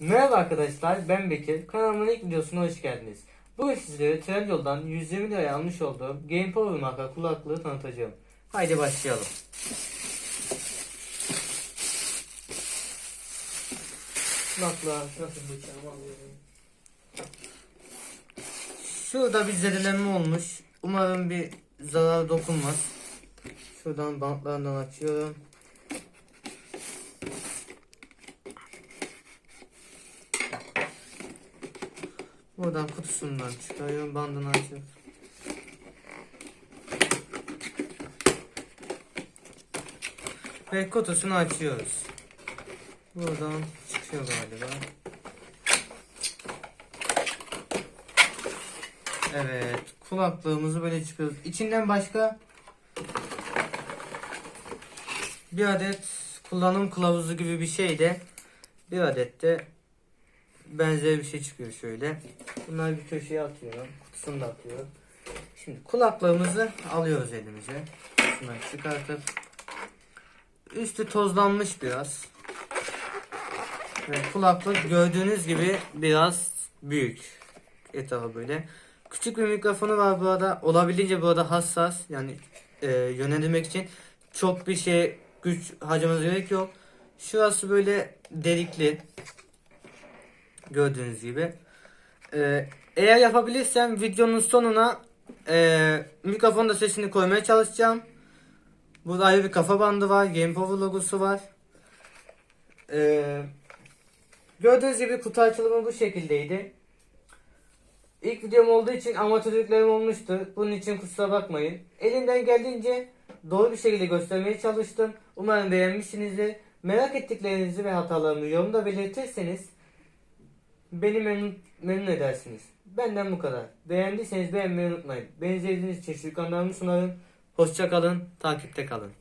Merhaba arkadaşlar ben Bekir. Kanalımın ilk videosuna hoş geldiniz. Bugün sizlere Trendyol'dan 120 liraya almış olduğum Game Power marka kulaklığı tanıtacağım. Haydi başlayalım. Kulaklığa nasıl bıçağımı alıyorum. Şurada bir zedelenme olmuş. Umarım bir zarar dokunmaz. Şuradan bantlarından açıyorum. Buradan kutusundan çıkarıyorum bandını açıp. Ve kutusunu açıyoruz. Buradan çıkıyor galiba. Evet, kulaklığımızı böyle çıkıyoruz. İçinden başka bir adet kullanım kılavuzu gibi bir şey de bir adet de benzer bir şey çıkıyor şöyle. Bunları bir köşeye atıyorum. Kutusunu da atıyorum. Şimdi kulaklığımızı alıyoruz elimize. Şundan çıkartıp üstü tozlanmış biraz. Ve kulaklık gördüğünüz gibi biraz büyük. Etrafı böyle. Küçük bir mikrofonu var burada. Olabildiğince burada hassas. Yani e, yönlendirmek için çok bir şey güç harcamanız gerek yok. Şurası böyle delikli. Gördüğünüz gibi. Ee, eğer yapabilirsem videonun sonuna e, mikrofonda sesini koymaya çalışacağım. Burada ayrı bir kafa bandı var. Game Power logosu var. Ee, gördüğünüz gibi kutu açılımı bu şekildeydi. İlk videom olduğu için amatörlüklerim olmuştu. Bunun için kusura bakmayın. Elimden geldiğince doğru bir şekilde göstermeye çalıştım. Umarım beğenmişsinizdir. Merak ettiklerinizi ve hatalarımı yorumda belirtirseniz Beni memnun, memnun edersiniz. Benden bu kadar. Beğendiyseniz beğenmeyi unutmayın. Beni izlediğiniz için şükranlarımı sunarım. Hoşça kalın, takipte kalın.